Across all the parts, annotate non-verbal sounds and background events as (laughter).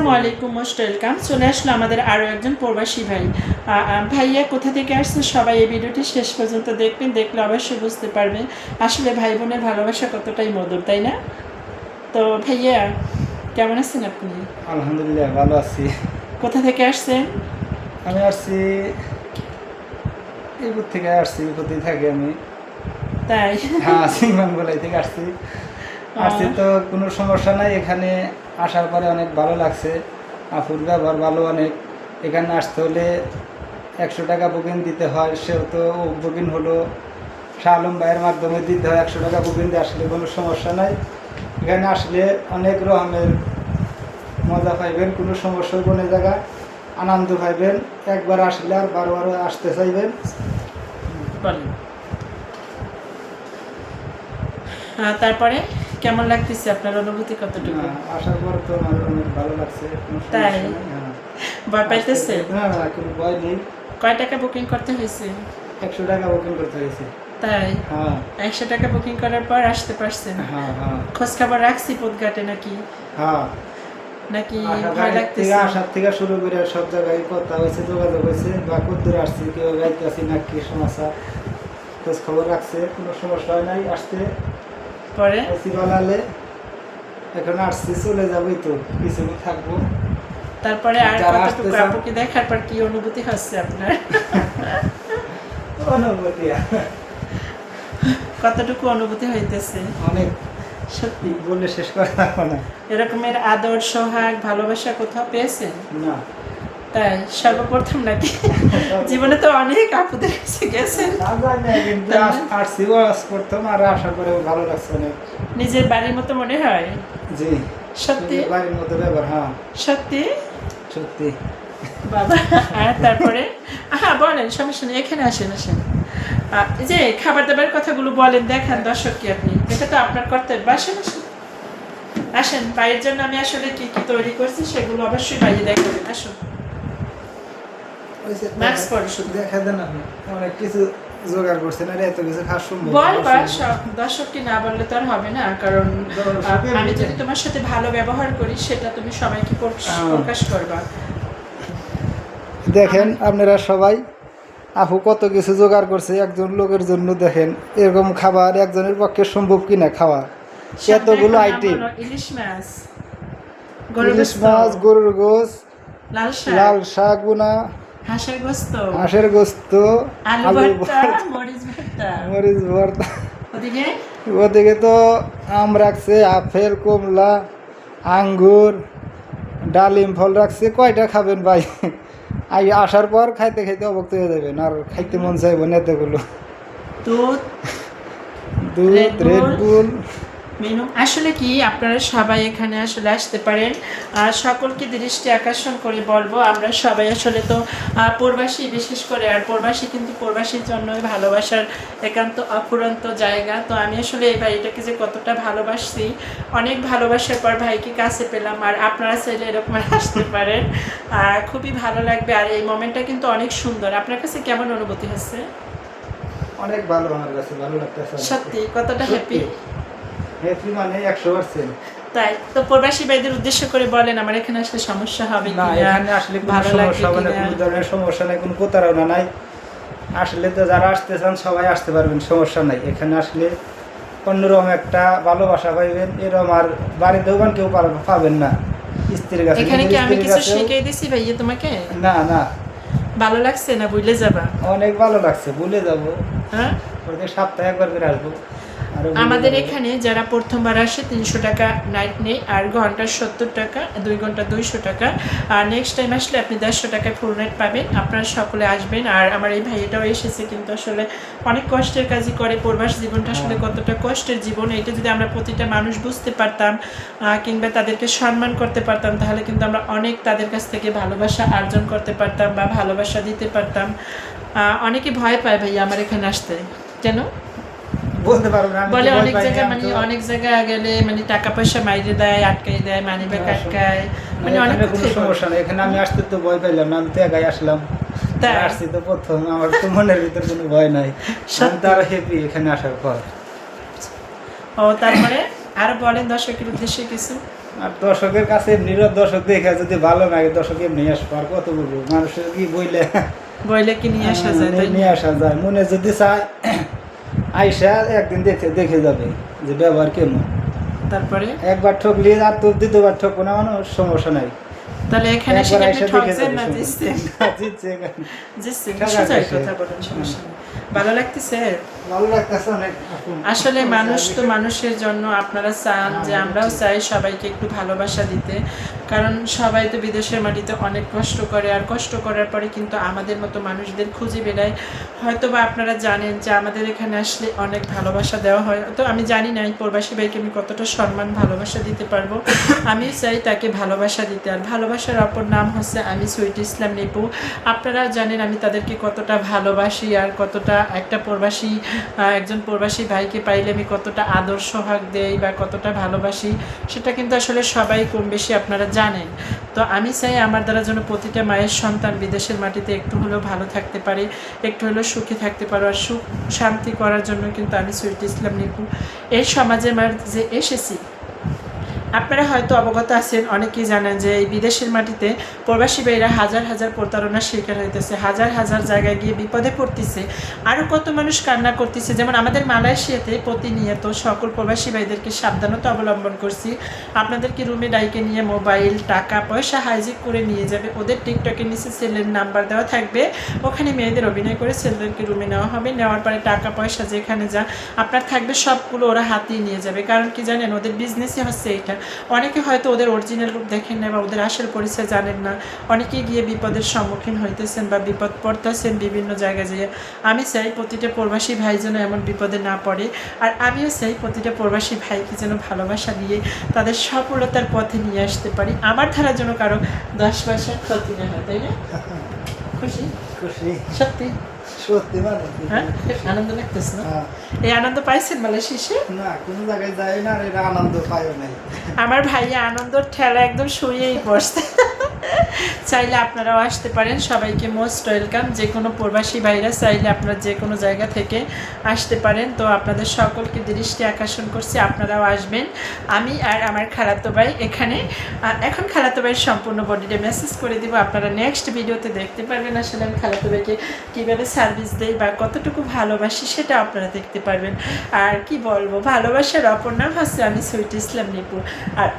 আসসালামু আলাইকুম most welcome. চলে আসলো আমাদের আরও একজন প্রবাসী ভাই। ভাইয়া কোথা থেকে আসছে সবাই এই ভিডিওটি শেষ পর্যন্ত দেখবেন দেখলে অবশ্যই বুঝতে পারবেন। আসলে ভাই বোনের ভালোবাসা কতটাই মধুর তাই না? তো ভাইয়া কেমন আছেন আপনি? আলহামদুলিল্লাহ ভালো আছি। কোথা থেকে আসছেন? আমি আসছি এরপর থেকে আসছি কোথায় থাকি আমি। তাই? হ্যাঁ সিংমানগোলাই থেকে আসছি। আসছি তো কোনো সমস্যা নাই এখানে আসার পরে অনেক ভালো লাগছে। আপুর ব্যবহার ভালো অনেক। এখানে আসতে হলে একশো টাকা বুকিং দিতে হয় সেও তো বুকিং হলো। শাহ আলম ভাইয়ের মাধ্যমে দিতে হয় একশো টাকা বুকিং দিয়ে আসলে কোনো সমস্যা নাই। এখানে আসলে অনেক রকমের মজা পাইবেন কোনো সমস্যা কোনো জায়গা আনন্দ পাইবেন। একবার আসলে আর বারবার আসতে চাইবেন। তারপরে? কেমন লাগতেছে? আপনার অনুভূতি কতটুকু? হ্যাঁ, আসার পর তো আমার অনেক ভালো লাগছে তাই? হ্যাঁ। ভয় পাইতেছে? না না কোনো ভয় নেই। কয় টাকা বুকিং করতে হয়েছে? একশো টাকা বুকিং করতে হয়েছে। তাই? হ্যাঁ। একশো টাকা বুকিং করার পর আসতে পারছেন? হ্যাঁ হ্যাঁ। খোঁজ খবর রাখছি পদঘাটে নাকি? হ্যাঁ। নাকি ভয় লাগতেছে? আসার থেকে শুরু করে সব জায়গায় কথা হয়েছে যোগাযোগ হয়েছে বা কদ্দূর আসছি কেউ গাইতে আসি না কি সমস্যা খোঁজ খবর রাখছে কোনো সমস্যা হয় নাই আসতে। বানালে এখন আসছি চলে যাবোই তো কিছুদিন থাকব। তারপরে আর কতটুকু আপুকে দেখার পর কি অনুভূতি হচ্ছে আপনার? অনুভূতি। কতটুকু অনুভূতি হইতেছে? অনেক। সত্যি? বললে শেষ করা না। এরকমের আদর সোহাগ ভালোবাসা কোথাও পেয়েছেন? না। তাই সর্বপ্রথম নাকি? জীবনে তো অনেক আপুদের কাছে গেছেন। আসছি ওয়াজ করতাম আর আশা করে ভালো লাগছে অনেক নিজের বাড়ির মতো মনে হয়? জি। সত্যি? বাড়ির মতো ব্যাপার হ্যাঁ। সত্যি? সত্যি। বাবা আর তারপরে? হ্যাঁ বলেন সমস্যা নেই এখানে আসেন আসেন। যে খাবার দাবার কথাগুলো বলেন দেখান দর্শককে আপনি। এটা তো আপনার কর্তব্য। আসেন আসেন। আসেন ভাইয়ের জন্য আমি আসলে কি কি তৈরি করছি সেগুলো অবশ্যই ভাইয়ে দেখাবেন। আসুন। শুধু। দেখা দেন আপনি অনেক কিছু জোগাড় করছেন আর এত কিছু খাওয়া সম্ভব বল। বা না বললে তো আর হবে না কারণ আমি যদি তোমার সাথে ভালো ব্যবহার করি সেটা তুমি সবাইকে প্রকাশ-। করবা দেখেন আপনারা সবাই আপু কত কিছু জোগাড় করছে একজন লোকের জন্য দেখেন এরকম খাবার একজনের পক্ষে সম্ভব কিনা খাওয়া এতগুলো আইটেম ইলিশ মাছ গরুর ইলিশ মাছ গরুর গোস লাল শাক লাল শাক বোনা হাঁসের গোস্ত। হাঁসের গোস্ত আলু ভর্তা মরিচ ভর্তা। মরিচ ভর্তা। ওদিকে? ওদিকে তো আম রাখছে আপেল কমলা আঙ্গুর ডালিম ফল রাখছে। কয়টা খাবেন ভাই? আই আসার পর খাইতে খাইতে অবক্ত হয়ে যাবেন আর খাইতে মন চাইব না এতগুলো। দুধ দুধ রেড বুল মেনু? আসলে কি আপনারা সবাই এখানে আসলে আসতে পারেন। আর সকলকে দৃষ্টি আকর্ষণ করে বলব আমরা সবাই আসলে তো প্রবাসী বিশেষ করে আর প্রবাসী কিন্তু প্রবাসীর জন্যই ভালোবাসার একান্ত অফুরন্ত জায়গা। তো আমি আসলে এই বাড়িটাকে যে কতটা ভালোবাসছি অনেক ভালোবাসার পর ভাইকে কাছে পেলাম আর আপনারা চাইলে এরকম আসতে পারেন। আর খুবই ভালো লাগবে আর এই মোমেন্টটা কিন্তু অনেক সুন্দর। আপনার কাছে কেমন অনুভূতি হচ্ছে? অনেক ভালো আমার কাছে ভালো লাগতেছে সত্যি কতটা হ্যাপি হ্যাপি মানে পার্সেন্ট তাই তো প্রবাসী ভাইদের উদ্দেশ্য করে বলেন আমার এখানে আসলে সমস্যা হবে না এখানে আসলে কোনো সমস্যা হবে না কোনো? ধরনের সমস্যা নাই কোনো প্রতারণা নাই। আসলে তো যারা আসতে চান সবাই আসতে পারবেন সমস্যা নাই। এখানে আসলে অন্যরকম একটা ভালোবাসা পাইবেন এরকম আর বাড়ির দোকান কেউ পাবেন না। স্ত্রীর কাছে এখানে কি আমি কিছু শিখিয়ে দিছি ভাইয়া তোমাকে? না না। ভালো লাগছে না বুঝলে যাবা? অনেক ভালো লাগছে ভুলে যাব। হ্যাঁ? সপ্তাহে একবার করে আসব। আমাদের এখানে যারা প্রথমবার আসে তিনশো টাকা নাইট নেই আর ঘণ্টা সত্তর টাকা দুই ঘণ্টা দুইশো টাকা। আর নেক্সট টাইম আসলে আপনি দেড়শো টাকায় ফুল নাইট পাবেন। আপনারা সকলে আসবেন আর আমার এই ভাইয়াটাও এসেছে কিন্তু আসলে অনেক কষ্টের কাজই করে। প্রবাস জীবনটা আসলে হ্যাঁ। কতটা কষ্টের জীবন এটা যদি আমরা প্রতিটা মানুষ বুঝতে পারতাম কিংবা তাদেরকে সম্মান করতে পারতাম তাহলে কিন্তু আমরা অনেক তাদের কাছ থেকে ভালোবাসা অর্জন করতে পারতাম বা ভালোবাসা দিতে পারতাম। অনেকে ভয় পায় ভাইয়া আমার এখানে আসতে। কেন? বলতে পারব না বলে অনেক জায়গায় মানে অনেক জায়গায় গেলে মানে টাকা পয়সা মাইরে দেয় আটকাই দেয় মানি ব্যাগ আটকায়। মানে অনেক কোনো সমস্যা নেই এখানে আমি আসতে তো ভয় পাইলাম না আমি তো একাই আসলাম। তাই? আসছি তো প্রথম আমার তো মনের ভিতর কোনো ভয় নাই। আমি সত্যি? তো হ্যাপি এখানে আসার পর। ও তারপরে? আরও বলেন দর্শকের উদ্দেশ্যে কিছু। আর দর্শকের কাছে এমনিরও দর্শক দেখে যদি ভালো লাগে দর্শক এমনি আসব আর কত বলব? মানুষের কি বইলে? বইলে কি নিয়ে আসা যায় নিয়ে আসা যায় মনে যদি চায় আইসা একদিন দেখে দেখে যাবে যে ব্যবহার কেমন। তারপরে? একবার ঠকলে আর তো দ্বিতীয়বার ঠকবো না মানে সমস্যা নাই। তাহলে এখানে দেখে ঠকছেন না। জিতছেন? (laughs) জিতছেন সোজাই কথা বলেন সমস্যা নেই। ভালো লাগতেছে? ভালো লাগতেছে অনেক। আসলে মানুষ তো মানুষের জন্য আপনারা চান যে আমরাও চাই সবাইকে একটু ভালোবাসা দিতে। কারণ সবাই তো বিদেশের মাটিতে অনেক কষ্ট করে, আর কষ্ট করার পরে কিন্তু আমাদের মতো মানুষদের খুঁজে বেড়ায়। হয়তো বা আপনারা জানেন যে আমাদের এখানে আসলে অনেক ভালোবাসা দেওয়া হয়। তো আমি জানি না এই প্রবাসী ভাইকে আমি কতটা সম্মান, ভালোবাসা দিতে পারব। আমি চাই তাকে ভালোবাসা দিতে। আর ভালোবাসার অপর নাম হচ্ছে আমি সুইট ইসলাম নিপু। আপনারা জানেন আমি তাদেরকে কতটা ভালোবাসি, আর কতটা একটা প্রবাসী একজন প্রবাসী ভাইকে পাইলে আমি কতটা আদর, সোহাগ দেই বা কতটা ভালোবাসি, সেটা কিন্তু আসলে সবাই কম বেশি আপনারা জানেন। তো আমি চাই আমার দ্বারা যেন প্রতিটা মায়ের সন্তান বিদেশের মাটিতে একটু হলেও ভালো থাকতে পারে, একটু হলেও সুখে থাকতে পারো আর সুখ শান্তি করার জন্য কিন্তু আমি সুইট ইসলাম নিপু এই সমাজে আমার যে এসেছি আপনারা হয়তো অবগত আছেন, অনেকেই জানেন যে এই বিদেশের মাটিতে প্রবাসী ভাইরা হাজার হাজার প্রতারণার শিকার হইতেছে, হাজার হাজার জায়গায় গিয়ে বিপদে পড়তেছে আরও কত মানুষ কান্না করতেছে। যেমন আমাদের মালয়েশিয়াতে প্রতিনিয়ত সকল প্রবাসী ভাইদেরকে সাবধানতা অবলম্বন করছি। আপনাদেরকে রুমে ডাইকে নিয়ে মোবাইল, টাকা, পয়সা হাইজিক করে নিয়ে যাবে? ওদের টিকটকের নিচে ছেলের নাম্বার দেওয়া থাকবে। ওখানে মেয়েদের অভিনয় করে ছেলেদেরকে রুমে নেওয়া হবে। নেওয়ার পরে টাকা, পয়সা যেখানে যা, আপনার থাকবে সবগুলো ওরা হাতিয়ে নিয়ে যাবে। কারণ কি জানেন, ওদের বিজনেসই হচ্ছে এটা অনেকে হয়তো ওদের অরিজিনাল রূপ দেখেন না বা ওদের আসল পরিচয় জানেন না। অনেকে গিয়ে বিপদের সম্মুখীন হইতেছেন বা বিপদ পড়তেছেন বিভিন্ন জায়গায় যেয়ে। আমি চাই প্রতিটা প্রবাসী ভাই যেন এমন বিপদে না পড়ে। আর আমিও চাই প্রতিটা প্রবাসী ভাইকে যেন ভালোবাসা দিয়ে তাদের সফলতার পথে নিয়ে আসতে পারি। আমার ধারা যেন কারও দশ পয়সার ক্ষতি না হয়, তাই না? খুশি? খুশি। সত্যি? সত্যি মানে হ্যাঁ? আনন্দ লাগতেছ না? হ্যাঁ। এই আনন্দ পাইছেন মালয়েশিয়া না কোনো জায়গায় যাই না আর আনন্দ পাইও নাই। আমার ভাইয়া আনন্দ ঠেলা একদম শুয়েই বসতে চাইলে আপনারাও আসতে পারেন। সবাইকে মোস্ট ওয়েলকাম। যে কোনো প্রবাসী ভাইরা চাইলে আপনারা যে কোনো জায়গা থেকে আসতে পারেন। তো আপনাদের সকলকে দৃষ্টি আকর্ষণ করছি, আপনারাও আসবেন। আমি আর আমার খালাতো ভাই এখানে। এখন খালাতো ভাইয়ের সম্পূর্ণ বডিটা মেসেজ করে দিব। আপনারা নেক্সট ভিডিওতে দেখতে পারবেন আসলে আমি খালাতো ভাইকে কীভাবে সার্ভিস দেই বা কতটুকু ভালোবাসি সেটা আপনারা দেখতে পারবেন। আর কি বলব, ভালোবাসার অপর নাম হচ্ছে আমি সুইট ইসলাম নিপু আর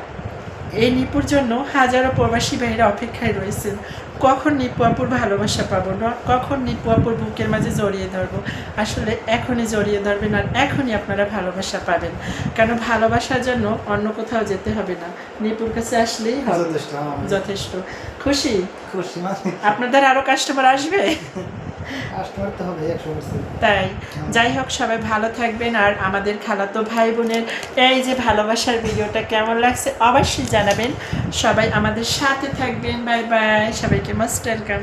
এই নিপুর জন্য হাজারো প্রবাসী ভাইরা অপেক্ষায় রয়েছেন। কখন নিপু আপুর ভালোবাসা পাবো? না কখন নিপু আপুর বুকের মাঝে জড়িয়ে ধরবো? আসলে এখনই জড়িয়ে ধরবেন আর এখনই আপনারা ভালোবাসা পাবেন। কারণ ভালোবাসার জন্য অন্য কোথাও যেতে হবে না। নিপুর কাছে আসলেই হবে। যথেষ্ট খুশি? খুশি মানে? আপনাদের আরও কাস্টমার আসবে? (laughs) তাই। যাই হোক, সবাই ভালো থাকবেন। আর আমাদের খালাতো ভাই বোনের, এই যে ভালোবাসার ভিডিওটা কেমন লাগছে অবশ্যই জানাবেন। সবাই আমাদের সাথে থাকবেন। Bye bye. সবাইকে মোস্ট ওয়েলকাম